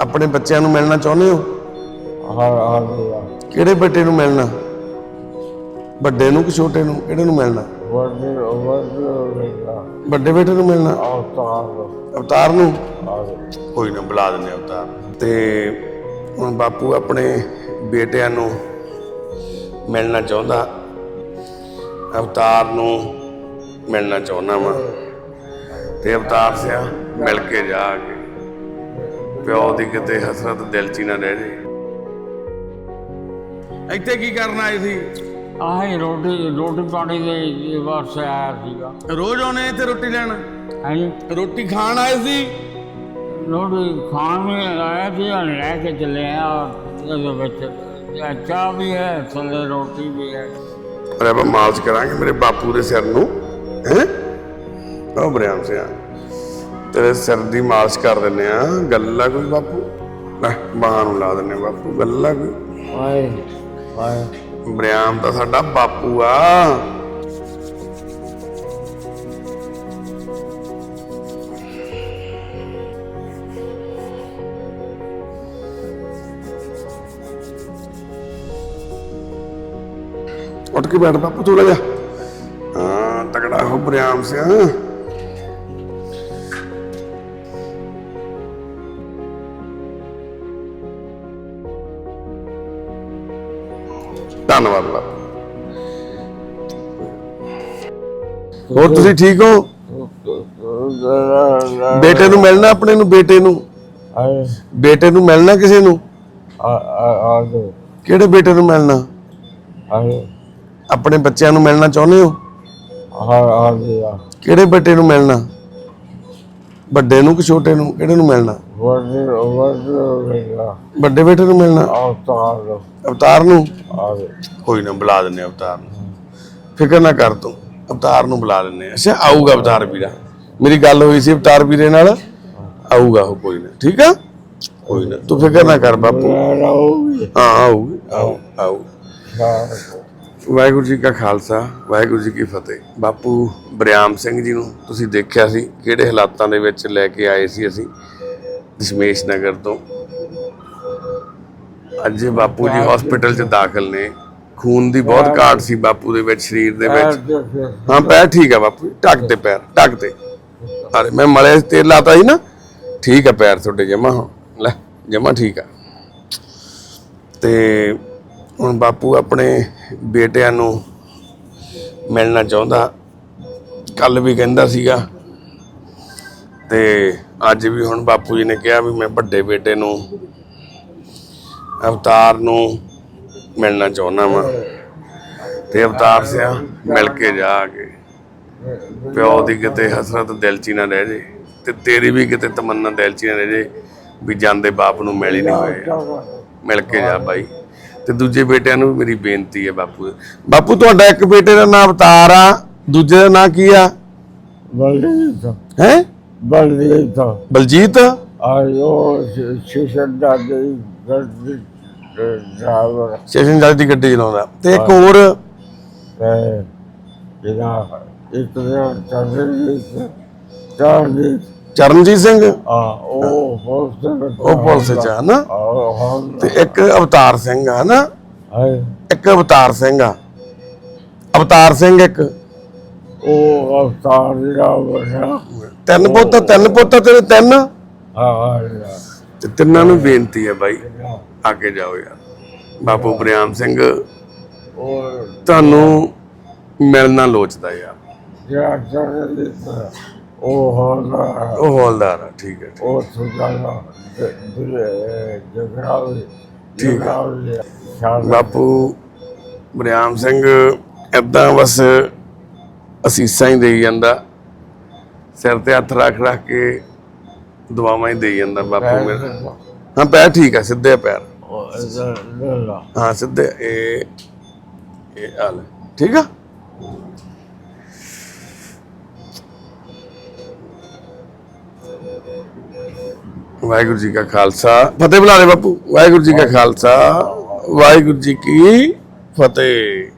ਆਪਣੇ ਬੱਚਿਆਂ ਨੂੰ ਮਿਲਣਾ ਚਾਹੁੰਦੇ ਹੋ? ਹਾਂ ਹਾਂ ਕਿਹੜੇ ਬੇਟੇ ਨੂੰ ਮਿਲਣਾ? ਵੱਡੇ ਨੂੰ ਕਿ ਛੋਟੇ ਨੂੰ? ਕਿਹੜੇ ਨੂੰ ਮਿਲਣਾ? ਵੱਡੇ ਬੇਟੇ ਨੂੰ ਮਿਲਣਾ? ਅਵਤਾਰ ਅਵਤਾਰ ਨੂੰ? ਕੋਈ ਨਾ ਬੁਲਾ ਦਿੰਦੇ ਅਵਤਾਰ ਤੇ ਹੁਣ ਬਾਪੂ ਆਪਣੇ ਬੇਟਿਆਂ ਨੂੰ ਮਿਲਣਾ ਚਾਹੁੰਦਾ? ਅਵਤਾਰ ਨੂੰ ਮਿਲਣਾ ਚਾਹੁੰਦਾ ਵਾ। ਤੇ ਅਵਤਾਰ ਸਿਆ ਮਿਲ ਕੇ ਜਾ ਕੇ। ਪਿਓ ਦੀ ਕਿਤੇ ਹਸਰਤ ਦਿਲ 'ਚ ਹੀ ਨਾ ਰਹਿ ਜੇ ਇੱਥੇ ਕੀ ਕਰਨ ਆਏ ਸੀ? ਆਹੀ ਰੋਟੀ ਰੋਟੀ ਪਾਣੀ ਦੇ ਵਾਸਤੇ ਆਇਆ ਸੀਗਾ। ਰੋਜ਼ ਆਉਣੇ ਇੱਥੇ ਰੋਟੀ ਲੈਣ? ਹਾਂਜੀ ਰੋਟੀ ਖਾਣ ਆਏ ਸੀ? ਰੋਟੀ ਖਾਣ ਆਇਆ ਸੀ ਔਰ ਲੈ ਕੇ ਚੱਲੇ ਆ। ਇਹਦੇ ਵਿੱਚ ਇਹ ਚਾਹ ਵੀ ਹੈ ਥੱਲੇ ਰੋਟੀ ਵੀ ਹੈ। ਰੱਬ ਮਾਲਸ਼ ਕਰਾਂਗੇ ਮੇਰੇ ਬਾਪੂ ਦੇ ਸਿਰ ਨੂੰ ਹੈ? ਉਹ ਬਰਿਆਮ ਸਿਆ। ਤੇਰੇ ਸਿਰ ਦੀ ਮਾਲਸ਼ ਕਰ ਦਿੰਨੇ ਆ। ਗੱਲ ਕੋਈ ਬਾਪੂ? ਲੈ ਬਾਹਾਂ ਨੂੰ ਲਾ ਦਿੰਨੇ ਬਾਪੂ ਗੱਲ ਕੋਈ? Y Y. ਬਰਿਆਮ ਤਾਂ ਸਾਡਾ ਬਾਪੂ ਆ। ਉੱਠ ਕੇ ਬੈਠ ਬਾਪੂ ਥੋੜਾ ਜਿਹਾ ਹਾਂ ਤਕੜਾ ਹੋ ਬਰਿਆਮ ਸਿਆ। ਧੰਨਵਾਦ ਬਾਪੂ ਹੋਰ ਤੁਸੀਂ ਠੀਕ ਹੋ? ਬੇਟੇ ਨੂੰ ਮਿਲਣਾ ਆਪਣੇ ਨੂੰ, ਬੇਟੇ ਨੂੰ? ਬੇਟੇ ਨੂੰ ਮਿਲਣਾ ਕਿਸੇ ਨੂੰ? ਕਿਹੜੇ ਬੇਟੇ ਨੂੰ ਮਿਲਣਾ? ਆਪਣੇ ਬੱਚਿਆਂ ਨੂੰ ਮਿਲਣਾ ਚਾਹੁੰਦੇ ਹੋ? ਕਿਹੜੇ ਬੇਟੇ ਨੂੰ ਮਿਲਣਾ? ਵੱਡੇ ਨੂੰ ਕਿ ਛੋਟੇ ਨੂੰ? ਕਿਹੜੇ ਨੂੰ ਮਿਲਣਾ? ਵੱਡੇ ਬੇਟੇ ਨੂੰ ਮਿਲਣਾ? ਅਵਤਾਰ ਅਵਤਾਰ ਨੂੰ? ਆ ਕੋਈ ਨਾ ਬੁਲਾ ਦਿੰਨੇ ਅਵਤਾਰ ਨੂੰ। ਫਿਕਰ ਨਾ ਕਰ ਤੂੰ ਅਵਤਾਰ ਨੂੰ ਬੁਲਾ ਦਿੰਨੇ ਅੱਛਾ ਆਊਗਾ ਅਵਤਾਰ ਵੀਰਾ। ਮੇਰੀ ਗੱਲ ਹੋਈ ਸੀ ਅਵਤਾਰ ਵੀਰੇ ਨਾਲ। ਆਊਗਾ ਉਹ ਕੋਈ ਨਾ। ਠੀਕ ਆ? ਕੋਈ ਨਾ ਤੂੰ ਫਿਕਰ ਨਾ ਕਰ ਬਾਪੂ। ਹਾਂ ਆਊਗੀ ਆਊ ਆਊ। ਵਾਹਿਗੁਰੂ ਜੀ ਕਾ ਖਾਲਸਾ ਵਾਹਿਗੁਰੂ ਜੀ ਕੀ ਫਤਿਹ। ਬਾਪੂ ਬਰਿਆਮ ਸਿੰਘ ਜੀ ਨੂੰ ਤੁਸੀਂ ਦੇਖਿਆ ਸੀ ਕਿਹੜੇ ਹਾਲਾਤਾਂ ਦੇ ਵਿੱਚ ਲੈ ਕੇ ਆਏ ਸੀ ਅਸੀਂ। ਦਸ਼ਮੇਸ਼ ਨਗਰ ਤੋਂ। ਅੱਜ ਬਾਪੂ ਜੀ ਹਸਪੀਟਲ 'ਚ ਦਾਖਲ ਨੇ। ਖੂਨ ਦੀ ਬਹੁਤ ਘਾਟ ਸੀ ਬਾਪੂ ਦੇ ਵਿੱਚ ਸਰੀਰ ਦੇ ਵਿੱਚ। ਹਾਂ ਪੈਰ ਠੀਕ ਆ ਬਾਪੂ ਢੱਕ ਤੇ ਪੈਰ ਢੱਕ ਤੇ ਅਰੇ ਮੈਂ ਮਲੇ ਤੇਲ ਲਾਤਾ ਸੀ ਨਾ। ਠੀਕ ਆ ਪੈਰ ਤੁਹਾਡੇ ਜਮਾ ਹੁਣ ਲੈ ਜਮਾ ਠੀਕ ਆ। ਤੇ ਹੁਣ ਬਾਪੂ ਆਪਣੇ ਬੇਟਿਆਂ ਨੂੰ ਮਿਲਣਾ ਚਾਹੁੰਦਾ। ਕੱਲ ਵੀ ਕਹਿੰਦਾ ਸੀਗਾ ਤੇ ਅੱਜ ਵੀ ਹੁਣ ਬਾਪੂ ਜੀ ਨੇ ਕਿਹਾ ਵੀ ਮੈਂ ਵੱਡੇ ਬੇਟੇ ਨੂੰ ਅਵਤਾਰ ਨੂੰ ਮਿਲਣਾ ਚਾਹੁੰਦਾ ਵਾਂ। ਤੇ ਅਵਤਾਰ ਸਿਆ ਮਿਲ ਕੇ ਜਾ ਕੇ। ਪਿਓ ਦੀ ਕਿਤੇ ਹਸਰਤ ਦਿਲ 'ਚ ਨਾ ਰਹਿ ਜੇ ਤੇ ਤੇਰੀ ਵੀ ਕਿਤੇ ਤਮੰਨਾ ਦਿਲ 'ਚ ਨਾ ਰਹਿ ਜੇ ਵੀ ਜਾਂਦੇ ਬਾਪ ਨੂੰ ਮਿਲ ਹੀ ਨਹੀਂ ਹੋਏ। ਮਿਲ ਕੇ ਜਾ ਬਾਈ। ਤੇ ਦੂਜੇ ਬੇਟਿਆਂ ਨੂੰ ਵੀ ਮੇਰੀ ਬੇਨਤੀ ਹੈ ਬਾਪੂ। ਬਾਪੂ ਤੁਹਾਡਾ ਇੱਕ ਬੇਟੇ ਦਾ ਨਾਮ ਅਵਤਾਰ ਆ ਦੂਜੇ ਦਾ ਨਾਮ ਕੀ ਆ? ਹੈ? ਬਲਦੀਪ ਬਲਜੀਤ? ਆਇਓ ਸ਼ਿਸ਼ਨ ਦਾ ਦੇ ਗੱਡੀ ਡਰਾਈਵਰ। ਸਟੇਸ਼ਨ ਜਾਂਦੀ ਦੀ ਗੱਡੀ ਚਲਾਉਂਦਾ। ਤੇ ਇੱਕ ਹੋਰ? ਹੈ ਜਿਹੜਾ ਇੱਕ ਦਿਨ ਚੱਲਦੀ ਚੱਲਦੀ ਚਰਨਜੀਤ। ਸਿੰਘ? ਆ ਉਹ ਹੋਸਟਲ ਉਹ ਪੁਲਿਸ ਚ ਨਾ ਹਾਂ ਤੇ ਇੱਕ ਅਵਤਾਰ ਸਿੰਘ ਆ ਨਾ ਹੈ। ਇੱਕ ਅਵਤਾਰ ਸਿੰਘ ਆ। ਅਵਤਾਰ ਸਿੰਘ ਇੱਕ। ਉਹ ਅਵਤਾਰ ਜਿਹੜਾ ਬਣਾ ਤਿੰਨ ਪੁੱਤ ਤਿੰਨ ਪੁੱਤ ਆ ਤੇਰੇ ਤਿੰਨ? ਆ ਤੇ ਤਿੰਨਾਂ ਨੂੰ ਬੇਨਤੀ ਹੈ ਬਾਈ ਅੱਗੇ ਜਾਓ ਯਾਰ। ਬਾਪੂ ਬਰਿਆਮ ਸਿੰਘ ਉਹ ਤੁਹਾਨੂੰ ਮਿਲਣਾ ਲੋਚਦਾ ਯਾਰ। ਜਿਹੜਾ ਉਹ ਹੌਲਦਾਰ ਆ ਠੀਕ ਹੈ ਉਹ ਸੁਝਾਣਾ ਜਗਰਾਵੀ ਠੀਕ ਆ। ਬਾਪੂ ਬਰਿਆਮ ਸਿੰਘ ਏਦਾਂ ਬਸ ਅਸੀਸਾਂ ਹੀ ਦੇਈ ਜਾਂਦਾ। ਸਿਰ ਤੇ ਹੱਥ ਰੱਖ ਰੱਖ ਕੇ ਦੁਆਵਾਂ ਹੀ ਦੇਈ ਜਾਂਦਾ ਬਾਪੂ ਮੇਰਾ। ਹਾਂ ਪੈਰ ਠੀਕ ਆ ਸਿੱਧੇ ਆ ਪੈਰ। ਹਾਂ ਸਿੱਧੇ ਇਹ ਇਹ ਹਾਲ ਠੀਕ ਆ? ਵਾਹਿਗੁਰੂ ਜੀ ਕਾ ਖਾਲਸਾ। ਫਤਿਹ ਬੁਲਾ ਲੈ ਬਾਪੂ। ਵਾਹਿਗੁਰੂ ਜੀ ਕਾ ਖਾਲਸਾ। ਵਾਹਿਗੁਰੂ ਜੀ ਕੀ ਫਤਿਹ।